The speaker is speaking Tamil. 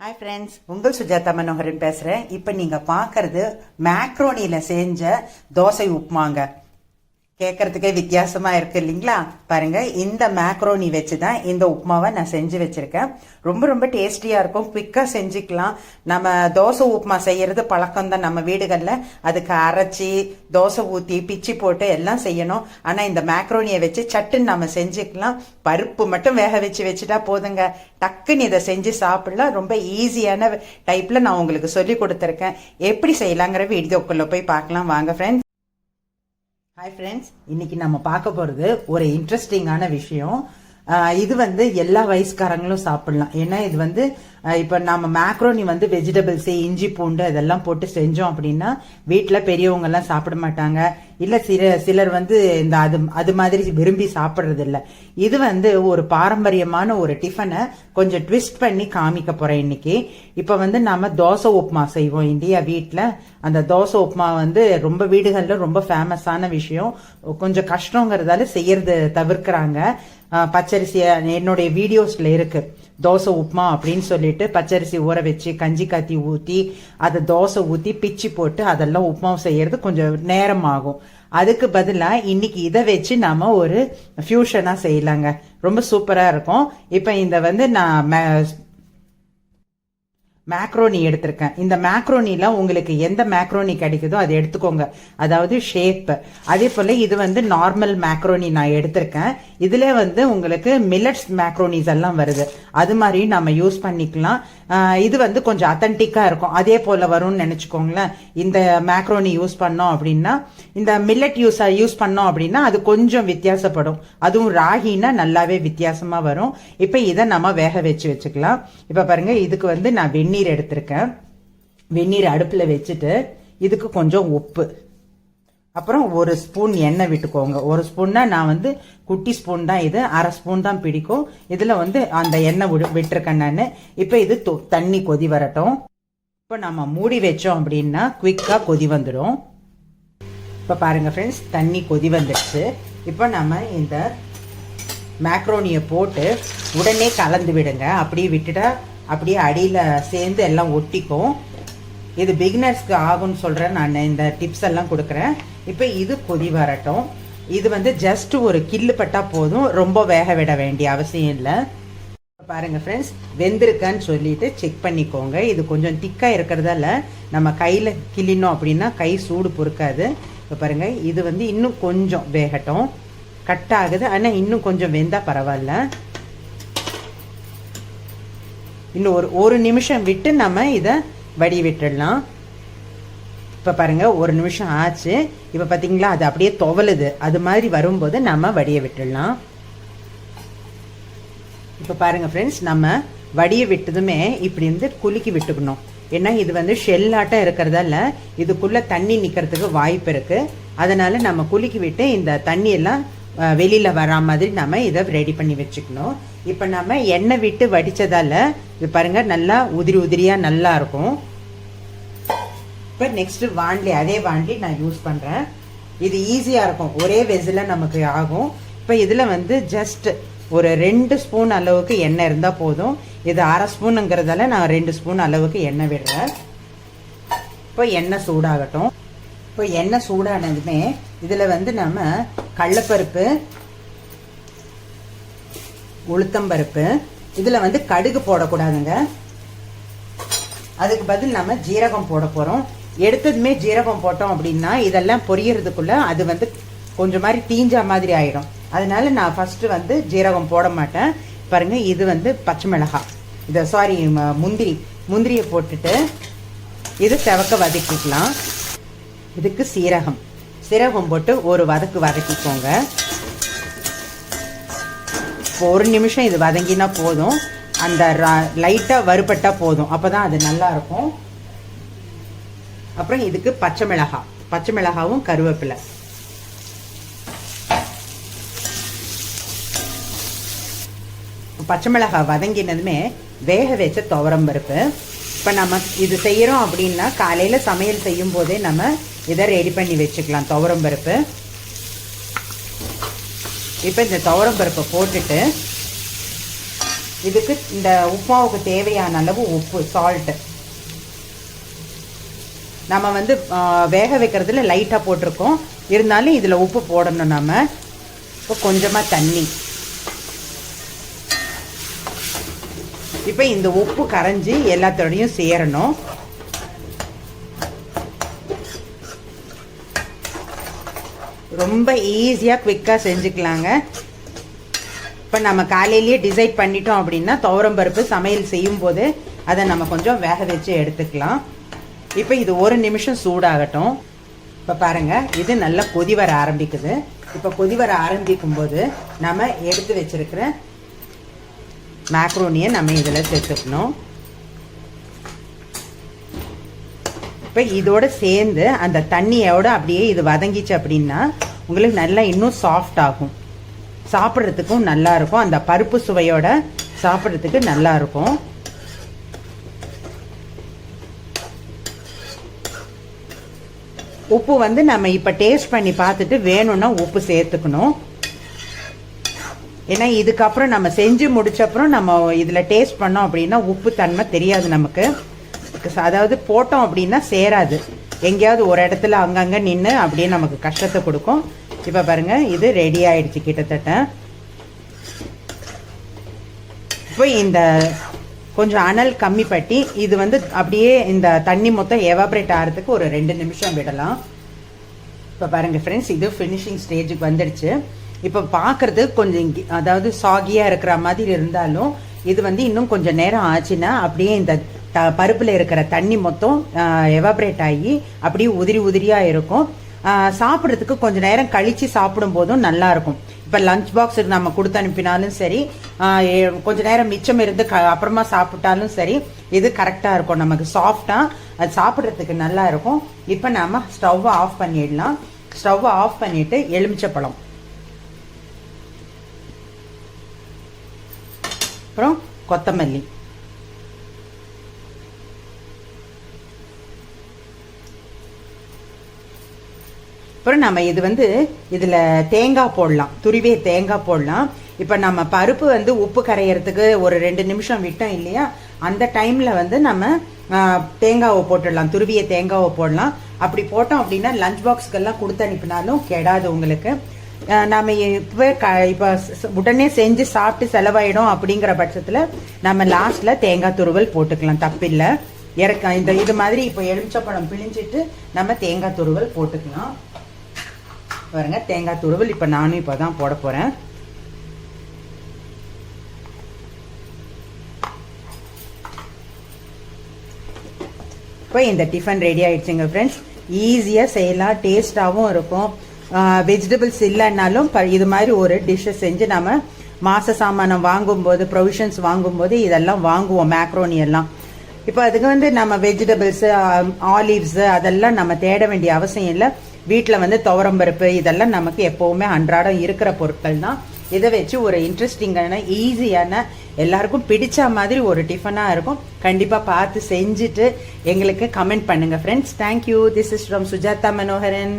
ஹாய் ஃப்ரெண்ட்ஸ் உங்கள் சுஜாதா மனோகரன் பேசுகிறேன் இப்போ நீங்கள் பார்க்குறது மேக்ரோனியில் செஞ்ச தோசை உப்புமாங்க. கேட்கறதுக்கே வித்தியாசமா இருக்கு இல்லைங்களா? பாருங்க இந்த மேக்ரோனி வச்சு தான் இந்த உப்புமாவை நான் செஞ்சு வச்சிருக்கேன். ரொம்ப ரொம்ப டேஸ்டியா இருக்கும். குவிக்கா செஞ்சுக்கலாம். நம்ம தோசை உப்புமா செய்யறது பழக்கம் தான் நம்ம வீடுகளில். அதுக்கு அரைச்சி தோசை ஊற்றி பிச்சி போட்டு எல்லாம் செய்யணும். ஆனால் இந்த மேக்ரோனியை வச்சு சட்டுன்னு நம்ம செஞ்சுக்கலாம். பருப்பு மட்டும் வேக வச்சு வச்சுட்டா போதுங்க. டக்குன்னு இதை செஞ்சு சாப்பிடலாம். ரொம்ப ஈஸியான டைப்ல நான் உங்களுக்கு சொல்லி கொடுத்துருக்கேன். எப்படி செய்யலாங்கிற வீடியோக்குள்ள போய் பார்க்கலாம். வாங்க ஃப்ரெண்ட்ஸ் ஹாய் ஃப்ரெண்ட்ஸ் இன்னைக்கு நம்ம பார்க்க போகிறது ஒரு இன்ட்ரெஸ்டிங்கான விஷயம். இது வந்து எல்லா வயசுக்காரங்களும் சாப்பிடலாம். ஏன்னா இது வந்து இப்போ நம்ம மேக்ரோனி வந்து வெஜிடபிள்ஸ் இஞ்சி பூண்டு இதெல்லாம் போட்டு செஞ்சோம் அப்படின்னா வீட்டில் பெரியவங்கெல்லாம் சாப்பிட மாட்டாங்க. இல்லை சில சிலர் வந்து இந்த அது அது மாதிரி விரும்பி சாப்பிட்றது இல்லை. இது வந்து ஒரு பாரம்பரியமான ஒரு டிஃபனை கொஞ்சம் ட்விஸ்ட் பண்ணி காமிக்க போகிறேன் இன்னைக்கு. இப்போ வந்து நம்ம தோசை உப்புமா செய்வோம் இந்தியா வீட்டில் அந்த தோசை உப்புமா வந்து ரொம்ப வீடுகளில் ரொம்ப ஃபேமஸான விஷயம். கொஞ்சம் கஷ்டங்கிறதால செய்யறது தவிர்க்கிறாங்க. பச்சரிசியை என்னுடைய வீடியோஸில் இருக்குது தோசை உப்புமா அப்படின்னு சொல்லிட்டு பச்சரிசி ஊற வச்சு கஞ்சி காத்தி ஊற்றி அதை தோசை ஊற்றி பிச்சு போட்டு அதெல்லாம் உப்புமா செய்யறது கொஞ்சம் நேரம் ஆகும் அதுக்கு பதிலாக இன்னைக்கு இதை வச்சு நாம ஒரு ஃபியூஷனாக செய்யலாங்க. ரொம்ப சூப்பராக இருக்கும். இப்போ இந்த வந்து நான் மே- மேக்ரோனி எடுத்திருக்கேன். இந்த மேக்ரோனில உங்களுக்கு எந்த மேக்ரோனி கிடைக்குதோ அதை எடுத்துக்கோங்க. அதாவது ஷேப் அதே போல இது வந்து நார்மல் மேக்ரோனி நான் எடுத்திருக்கேன். இதுல வந்து உங்களுக்கு மில்லட்ஸ் மேக்ரோனிஸ் எல்லாம் வருது. அது மாதிரி நம்ம யூஸ் பண்ணிக்கலாம். இது வந்து கொஞ்சம் அத்தன்டிக்காக இருக்கும். அதே போல வரும்னு நினச்சிக்கோங்களேன். இந்த மேக்ரோனி யூஸ் பண்ணோம் அப்படின்னா இந்த மில்லட் யூஸ் யூஸ் பண்ணோம் அப்படின்னா அது கொஞ்சம் வித்தியாசப்படும். அதுவும் ராகினா நல்லாவே வித்தியாசமாக வரும். இப்போ இதை நம்ம வேக வச்சு வச்சுக்கலாம். இப்போ பாருங்க இதுக்கு வந்து நான் வெந்நீர் எடுத்திருக்கேன். வெந்நீர் அடுப்பில் வச்சுட்டு இதுக்கு கொஞ்சம் உப்பு. அப்புறம் ஒரு ஸ்பூன் எண்ணெய் விட்டுக்கோங்க. ஒரு ஸ்பூன்னா நான் வந்து குட்டி ஸ்பூன் தான் இது அரை ஸ்பூன் தான் பிடிக்கும். இதில் வந்து அந்த எண்ணெய் விடு- விட்டுருக்கேன் நான். இப்போ இது தொ- தண்ணி கொதி வரட்டும். இப்போ நம்ம மூடி வச்சோம் அப்படின்னா குவிக்காக கொதி வந்துடும். இப்போ பாருங்கள் ஃப்ரெண்ட்ஸ் தண்ணி கொதி வந்துடுச்சு. இப்போ நம்ம இந்த மேக்ரோனியை போட்டு உடனே கலந்து விடுங்க. அப்படியே விட்டுட்டா அப்படியே அடியில் சேர்ந்து எல்லாம் ஒட்டிக்கும் இது பிகினர்ஸ்க்கு ஆகும்னு சொல்கிறேன் நான் இந்த டிப்ஸ் எல்லாம் கொடுக்குறேன். இப்போ இது கொதி வரட்டும். இது வந்து ஜஸ்ட் ஒரு கில்லு பட்டா போதும். ரொம்ப வேக விட வேண்டிய அவசியம் இல்லை. பாருங்கள் ஃப்ரெண்ட்ஸ் வெந்திருக்கான்னு சொல்லிட்டு செக் பண்ணிக்கோங்க. இது கொஞ்சம் திக்காக இருக்கிறதால நம்ம கையில் கிள்ளினோம் அப்படின்னா கை சூடு பொறுக்காது. இப்போ பாருங்கள் இது வந்து இன்னும் கொஞ்சம் வேகட்டும். கட் ஆகுது. ஆனால் இன்னும் கொஞ்சம் வெந்தால் பரவாயில்ல. இன்னும் ஒரு ஒரு நிமிஷம் விட்டு நம்ம இதை வடி விட்டுடலாம் இப்போ பாருங்க ஒரு நிமிஷம் ஆச்சு. இப்போ பார்த்தீங்களா அது அப்படியே துவலுது அது மாதிரி வரும்போது நம்ம வடிய விட்டுடலாம். இப்போ பாருங்க ஃப்ரெண்ட்ஸ் நம்ம வடிய விட்டதுமே இப்படி இருந்து குலுக்கி விட்டுக்கணும். ஏன்னா இது வந்து ஷெல்லாட்டம் இருக்கிறதால இதுக்குள்ள தண்ணி நிற்கிறதுக்கு வாய்ப்பு இருக்கு. அதனால நம்ம குலுக்கி விட்டு இந்த தண்ணி எல்லாம் வெளியில வரா மாதிரி நம்ம இதை ரெடி பண்ணி வச்சுக்கணும். இப்போ நம்ம எண்ணெய் விட்டு வடித்ததால் இது பாருங்கள் நல்லா உதிரி உதிரியாக நல்லா இருக்கும். இப்போ நெக்ஸ்ட்டு வாண்டி அதே வாண்டி நான் யூஸ் பண்ணுறேன் இது ஈஸியாக இருக்கும். ஒரே வெஜில் நமக்கு ஆகும். இப்போ இதில் வந்து ஜஸ்ட் ஒரு ரெண்டு ஸ்பூன் அளவுக்கு எண்ணெய் இருந்தால் போதும். இது அரை ஸ்பூனுங்கிறதால நான் ரெண்டு ஸ்பூன் அளவுக்கு எண்ணெய் விடுறேன். இப்போ எண்ணெய் சூடாகட்டும். இப்போ எண்ணெய் சூடானதுமே இதில் வந்து நம்ம கடலப்பருப்பு உளுத்தம்பருப்பு இதில் வந்து கடுகு போடக்கூடாதுங்க. அதுக்கு பதில் நம்ம ஜீரகம் போட போகிறோம் எடுத்ததுமே ஜீரகம் போட்டோம் அப்படின்னா இதெல்லாம் பொரியறதுக்குள்ள அது வந்து கொஞ்சம் மாதிரி தீஞ்சா மாதிரி ஆயிடும். அதனால நான் ஃபஸ்ட்டு வந்து ஜீரகம் போட மாட்டேன். பாருங்க இது வந்து பச்சை மிளகாய் இதை சாரி முந்திரி முந்திரியை போட்டுட்டு இது செவக்க வதக்கிக்கலாம். இதுக்கு சீரகம். சீரகம் போட்டு ஒரு வதக்கு வதக்கிக்கோங்க. ஒரு நிமிஷம் இது வதங்கினா போதும். அந்த லைட்டாக வறுபட்டால் போதும். அப்போ தான் அது நல்லா இருக்கும் அப்புறம் இதுக்கு பச்சை மிளகாய் பச்சை மிளகாவும் கருவேப்பிலை. பச்சை மிளகாய் வதங்கினதுமே வேக வச்ச துவரம் பருப்பு. இப்போ நம்ம இது செய்கிறோம் அப்படின்னா காலையில் சமையல் செய்யும் போதே நம்ம இதை ரெடி பண்ணி வச்சுக்கலாம் துவரம் பருப்பு. இப்போ இந்த துவரம் பருப்பை போட்டுட்டு இதுக்கு இந்த உப்புமாவுக்கு தேவையான அளவு உப்பு சால்ட்டு நம்ம வந்து வேக வைக்கிறதுல லைட்டாக போட்டிருக்கோம். இருந்தாலும் இதில் உப்பு போடணும் நம்ம. இப்போ கொஞ்சமாக தண்ணி. இப்போ இந்த உப்பு கரைஞ்சி எல்லாத்தோடையும் சேரணும். ரொம்ப ஈஸியாக குவிக்காக செஞ்சுக்கலாங்க. இப்போ நம்ம காலையிலேயே டிசைட் பண்ணிட்டோம் அப்படின்னா துவரம் பருப்பு சமையல் செய்யும் போது அதை நம்ம கொஞ்சம் வேக வச்சு எடுத்துக்கலாம். இப்போ இது ஒரு நிமிஷம் சூடாகட்டும். இப்போ பாருங்க இது நல்லா கொதி வர ஆரம்பிக்குது. இப்போ கொதி வர ஆரம்பிக்கும் போது நம்ம எடுத்து வச்சிருக்கிற மேக்ரோனியை நம்ம இதில் சேர்த்துக்கணும். இப்போ இதோட சேர்ந்து அந்த தண்ணியோட அப்படியே இது வதங்கிச்சு அப்படின்னா உங்களுக்கு நல்லா இன்னும் சாஃப்ட் ஆகும். சாப்பிட்றதுக்கும் நல்லா இருக்கும். அந்த பருப்பு சுவையோட சாப்பிட்றதுக்கு நல்லா இருக்கும். உப்பு வந்து நம்ம இப்போ டேஸ்ட் பண்ணி பார்த்துட்டு வேணும்னா உப்பு சேர்த்துக்கணும். ஏன்னா இதுக்கப்புறம் நம்ம செஞ்சு முடிச்சப்புறம் நம்ம இதில் டேஸ்ட் பண்ணோம் அப்படின்னா உப்பு தன்மை தெரியாது நமக்கு. அதாவது போட்டோம் அப்படின்னா சேராது. எங்கேயாவது ஒரு இடத்துல அங்கங்கே நின்று அப்படியே நமக்கு கஷ்டத்தை கொடுக்கும். இப்போ பாருங்க இது ரெடி ஆயிடுச்சு கிட்டத்தட்ட. இப்போ இந்த கொஞ்சம் அனல் கம்மி பட்டி இது வந்து அப்படியே இந்த தண்ணி மொத்தம் எவாப்ரேட் ஆகிறதுக்கு ஒரு ரெண்டு நிமிஷம் விடலாம். இப்போ பாருங்கள் ஃப்ரெண்ட்ஸ் இது ஃபினிஷிங் ஸ்டேஜுக்கு வந்துடுச்சு. இப்போ பார்க்கறது கொஞ்சம் அதாவது சாகியாக இருக்கிற மாதிரி இருந்தாலும் இது வந்து இன்னும் கொஞ்சம் நேரம் ஆச்சுன்னா அப்படியே இந்த த பருப்பில் இருக்கிற தண்ணி மொத்தம் எவாப்ரேட் ஆகி அப்படியே உதிரி உதிரியாக இருக்கும். சாப்பிட்றதுக்கு கொஞ்சம் நேரம் கழித்து சாப்பிடும் போதும் நல்லாயிருக்கும் இப்போ லஞ்ச் பாக்ஸ் நம்ம கொடுத்து அனுப்பினாலும் சரி கொஞ்சம் கொஞ்ச நேரம் மிச்சம் இருந்து க அப்புறமா சாப்பிட்டாலும் சரி இது கரெக்டாக இருக்கும். நமக்கு சாஃப்டாக அது சாப்பிட்றதுக்கு நல்லா இருக்கும். இப்போ நாம் ஸ்டவ்வை ஆஃப் பண்ணிடலாம். ஸ்டவ்வை ஆஃப் பண்ணிவிட்டு எலுமிச்சப்பழம் அப்புறம் கொத்தமல்லி. அப்புறம் நம்ம இது வந்து இதில் தேங்காய் போடலாம். துருவிய தேங்காய் போடலாம். இப்போ நம்ம பருப்பு வந்து உப்பு கரையிறதுக்கு ஒரு ரெண்டு நிமிஷம் விட்டோம் இல்லையா? அந்த டைமில் வந்து நம்ம தேங்காவை போட்டுடலாம். துருவிய தேங்காவை போடலாம். அப்படி போட்டோம் அப்படின்னா லஞ்ச் பாக்ஸ்க்கெல்லாம் கொடுத்து அனுப்பினாலும் கெடாது உங்களுக்கு. நம்ம இப்போ க இப்போ உடனே செஞ்சு சாப்பிட்டு செலவாயிடும் அப்படிங்கிற பட்சத்தில் நம்ம லாஸ்ட்டில் தேங்காய் துருவல் போட்டுக்கலாம். தப்பில்லை. இறக்க இந்த இது மாதிரி இப்போ எலுமிச்சப்பழம் பிழிஞ்சிட்டு நம்ம தேங்காய் துருவல் போட்டுக்கலாம். பாருங்கள் தேங்காய் துருவல். இப்போ நானும் இப்போ தான் போட போகிறேன் இப்போ இந்த டிஃபன் ரெடி ஆகிடுச்சுங்க ஃப்ரெண்ட்ஸ் ஈஸியாக செய்யலாம் டேஸ்டாகவும் இருக்கும். வெஜிடபிள்ஸ் இல்லைன்னாலும் இது மாதிரி ஒரு டிஷ்ஷை செஞ்சு நம்ம மாச சாமானம் வாங்கும்போது ப்ரொவிஷன்ஸ் வாங்கும்போது இதெல்லாம் வாங்குவோம் மேக்ரோனி எல்லாம். இப்போ அதுக்கு வந்து நம்ம வெஜிடபிள்ஸு ஆலிவ்ஸு அதெல்லாம் நம்ம தேட வேண்டிய அவசியம் இல்லை. வீட்டில் வந்து துவரம்பருப்பு இதெல்லாம் நமக்கு எப்போவுமே அன்றாடம் இருக்கிற பொருட்கள் தான் இதை வச்சு ஒரு இன்ட்ரெஸ்டிங்கான ஈஸியான எல்லாருக்கும் பிடிச்ச மாதிரி ஒரு டிஃபனாக இருக்கும். கண்டிப்பாக பார்த்து செஞ்சுட்டு எங்களுக்கு கமெண்ட் பண்ணுங்கள் friends thank you this is from Sujatha Manoharan